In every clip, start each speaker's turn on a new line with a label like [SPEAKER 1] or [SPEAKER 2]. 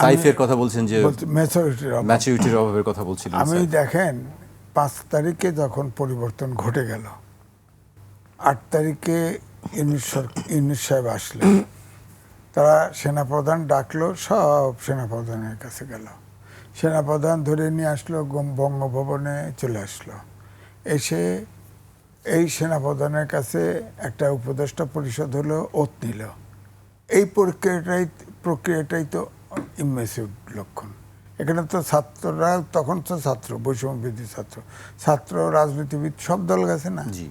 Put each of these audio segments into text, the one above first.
[SPEAKER 1] সাইফের কথা বলছেন যে ম্যাচুরিটির অভাবের কথা বলছিলেন
[SPEAKER 2] আমি দেখেন পাঁচ তারিখে যখন পরিবর্তন ঘটে গেল আট তারিখে ইউনুস সাহেব আসলেন। তারা সেনাপ্রধান ডাকলো সব সেনাপ্রধানের কাছে গেল। সেনাপ্রধান ধরে নিয়ে আসলো বঙ্গভবনে চলে আসলো। এসে এই সেনাপ্রধানের কাছে একটা উপদেষ্টা পরিষদ হলো ওত নিল। এই প্রক্রিয়াটাই প্রক্রিয়াটাই তো ইমেসিভ লক্ষণ। এখানে তো ছাত্ররা তখন তো ছাত্র বৈষম্যবিধি ছাত্র। ছাত্র রাজনীতিবিদ সব দল গেছে না?
[SPEAKER 1] জি।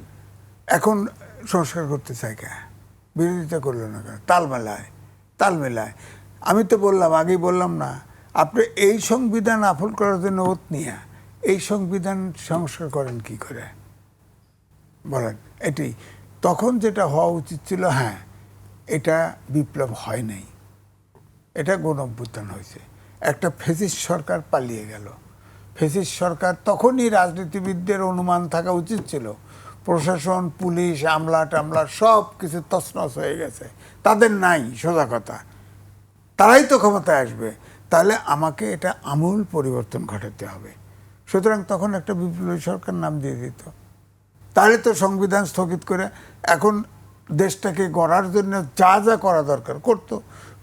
[SPEAKER 2] এখন সংস্কার করতে চাই কে? বিরোধিতা করল না কেন? তাল মেলায় তাল মেলায়। আমি তো বললাম আগেই বললাম না আপনি এই সংবিধান আফল করার জন্য ওত নিয়ে এই সংবিধান সংস্কার করেন কি করে? বলেন এটি তখন যেটা হওয়া উচিত ছিল হ্যাঁ এটা বিপ্লব হয় নাই। এটা গণ অভ্যুত্থান হয়েছে। একটা ফেসিস সরকার পালিয়ে গেল। ফেসিস সরকার তখনই রাজনীতিবিদদের অনুমান থাকা উচিত ছিল। প্রশাসন, পুলিশ, আমলা টামলা সব কিছু তছনছ হয়ে গেছে। তাদের নাই, সোজা কথা। তারাই তো ক্ষমতায় আসবে। তাহলে আমাকে এটা আমূল পরিবর্তন ঘটাতে হবে। সুতরাং তখন একটা বিপ্লবী সরকার নাম দিয়ে দিত। তাহলে তো সংবিধান স্থগিত করে এখন দেশটাকে গড়ার জন্য যা যা করা দরকার করতো।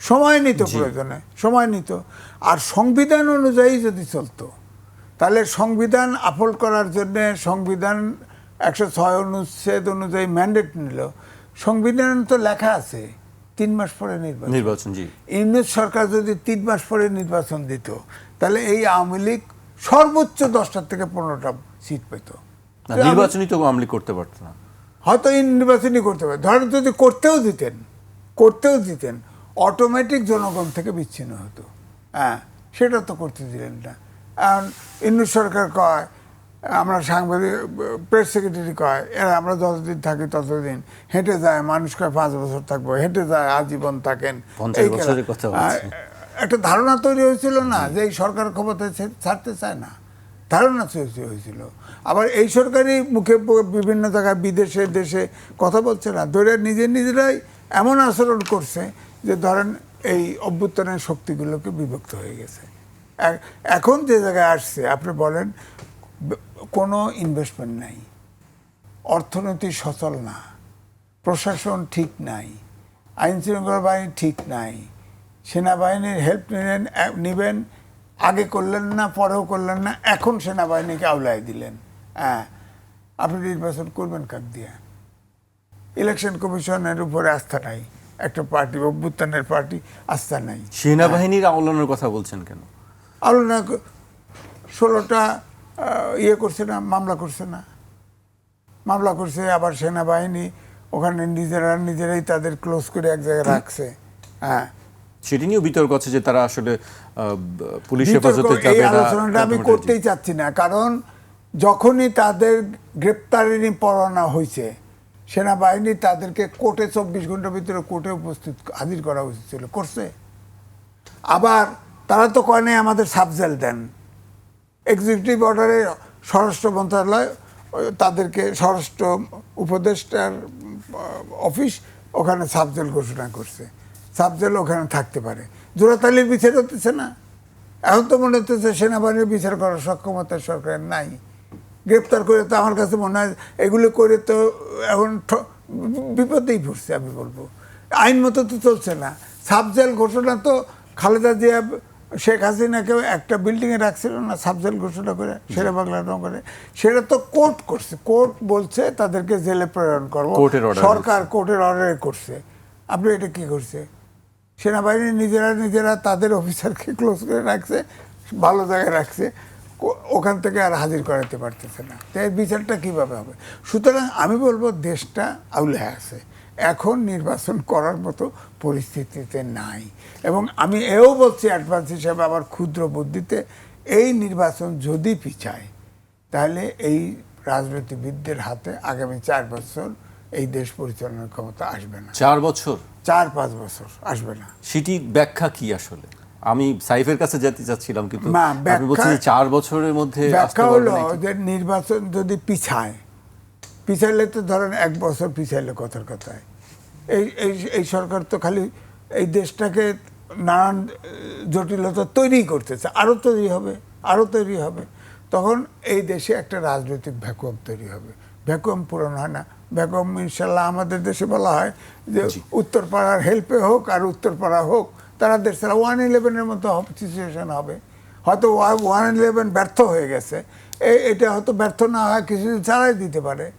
[SPEAKER 2] সময় নিত প্রয়োজনে সময় নিত। আর সংবিধান অনুযায়ী যদি চলতো তাহলে সংবিধান আফল করার জন্য সংবিধান একশো ছয় অনুচ্ছেদ অনুযায়ী ম্যান্ডেট নিল। সংবিধান তো লেখা আছে তিন মাস পরে নির্বাচন।
[SPEAKER 1] নির্বাচন জি।
[SPEAKER 2] ইউনিট সরকার যদি তিন মাস পরে নির্বাচন দিত তাহলে এই আওয়ামী লীগ সর্বোচ্চ দশটা থেকে পনেরোটা সিট পেত
[SPEAKER 1] নির্বাচনই তো আমলি করতে পারতো না।
[SPEAKER 2] হয়তো এই নির্বাচনই করতে পারে। ধরেন যদি করতেও দিতেন করতেও দিতেন অটোমেটিক জনগণ থেকে বিচ্ছিন্ন হতো। হ্যাঁ সেটা তো করতে দিলেন না। এখন ইন্দু সরকার কয় আমরা সাংবাদিক প্রেস সেক্রেটারি কয় এরা আমরা যতদিন থাকি ততদিন হেঁটে যায় মানুষ কয় পাঁচ বছর থাকব হেঁটে যায় আজীবন থাকেন। একটা ধারণা তৈরি হয়েছিল না যে এই সরকার ক্ষমতায় ছাড়তে চায় না? ধারণা তৈরি হয়েছিল। আবার এই সরকারই মুখে বিভিন্ন জায়গায় বিদেশে, দেশে কথা বলছে না। ধরে নিজে নিজেরাই এমন আচরণ করছে যে ধরেন এই অভ্যুত্থানের শক্তিগুলোকে বিভক্ত হয়ে গেছে। এখন যে জায়গায় আসছে, আপনি বলেন কোনো ইনভেস্টমেন্ট নাই। অর্থনীতি সচল না। প্রশাসন ঠিক নাই। আইন শৃঙ্খলা বাহিনী ঠিক নাই। সেনাবাহিনীর হেল্প নিলেন নিবেন। আগে করলেন না পরেও করলেন না এখন সেনাবাহিনীকে আওলায় দিলেন। হ্যাঁ আপনি নির্বাচন করবেন কাক দিয়ে। ইলেকশন কমিশনের উপরে আস্থা নাই একটা পার্টি অভ্যুত্থানের পার্টি আস্থা নাই।
[SPEAKER 1] সেনাবাহিনীর আওলানোর কথা বলছেন কেন?
[SPEAKER 2] আলোচনা ষোলোটা ইয়ে করছে না মামলা করছে না। মামলা করছে আবার সেনাবাহিনী ওখানে নিজেরা নিজেরাই তাদের ক্লোজ করে এক জায়গায় রাখছে। হ্যাঁ।
[SPEAKER 1] সেটি নিয়েও বিতর্ক আছে যে তারা আসলে পুলিশ হেফাজতে যাবে না
[SPEAKER 2] আলোচনাটা আমি করতেই চাচ্ছি না কারণ যখনই তাদের পড়ানো হয়েছে সেনাবাহিনী তাদেরকে কোর্টে চব্বিশ ঘণ্টার ভিতরে কোর্টে উপস্থিত হাজির করা উচিত ছিল করছে। আবার তারা তো কয় নাই আমাদের সাবজেল দেন। এক্সিকিউটিভ অর্ডারে স্বরাষ্ট্র মন্ত্রণালয় তাদেরকে স্বরাষ্ট্র উপদেষ্টার অফিস ওখানে সাবজেল ঘোষণা করছে। সাবজেল ওখানে থাকতে পারে। জোড়াতালির বিচার হতেছে না। এখন তো মনে হতেছে সেনাবাহিনীর বিচার করার সক্ষমতা সরকারের নাই। গ্রেপ্তার করে তো আমার কাছে মনে হয় এগুলো করে তো এখন বিপদেই পড়ছে আমি বলব। আইন মতো তো চলছে না। সাবজেল ঘোষণা তো খালেদা জিয়া শেখ হাসিনাকেও একটা বিল্ডিংয়ে রাখছিল না সাবজেল ঘোষণা করে সেরা বাংলা নগরে। সেটা তো কোর্ট করছে। কোর্ট বলছে তাদেরকে জেলে প্রেরণ করব। সরকার কোর্টের অর্ডারে করছে। আপনি এটা কি করছে? সেনাবাহিনী নিজেরা নিজেরা তাদের অফিসারকে ক্লোজ করে রাখছে, ভালো জায়গায় রাখছে ওখান থেকে আর হাজির করাতে পারতেছে না। তো এর বিচারটা কীভাবে হবে? সুতরাং আমি বলব দেশটা আউলে আছে। এখন নির্বাচন করার মতো পরিস্থিতিতে নাই। এবং আমি এও বলছি অ্যাডভান্স হিসাবে আবার ক্ষুদ্র বুদ্ধিতে, এই নির্বাচন যদি পিছায়, তাহলে এই রাজনীতিবিদদের হাতে আগামী চার বছর এই দেশ পরিচালনার ক্ষমতা আসবে না।
[SPEAKER 1] চার বছর?
[SPEAKER 2] চার পাঁচ বছর আসবে না।
[SPEAKER 1] সেটির ব্যাখ্যা কি আসলে? আমি সাইফের কাছে যেতে চাচ্ছিলাম কিন্তু আপনি বলছেন চার বছরের মধ্যে
[SPEAKER 2] ব্যাখ্যা হলো যে নির্বাচন যদি পিছায় পিছাইলে তো ধরেন এক বছর পিছাইলে কথার কথায়। এই এই এই সরকার তো খালি এই দেশটাকে নানান জটিলতা তৈরি করতেছে। আরও তৈরি হবে আরও তৈরি হবে। তখন এই দেশে একটা রাজনৈতিক ভ্যাকুয়াম তৈরি হবে। ভ্যাকুয়াম পূরণ হয় না। ভ্যাকুয়াম ইনশাল্লাহ আমাদের দেশে বলা হয় যে উত্তরপাড়ার হেল্পে হোক আর উত্তরপাড়া হোক তারা দেশ তারা ওয়ান ইলেভেনের মতো সিচুয়েশন হবে। হয়তো ওয়ান ইলেভেন ব্যর্থ হয়ে গেছে। এ- এটা হয়তো ব্যর্থ না হয় কিছুদিন ছাড়াই দিতে পারে।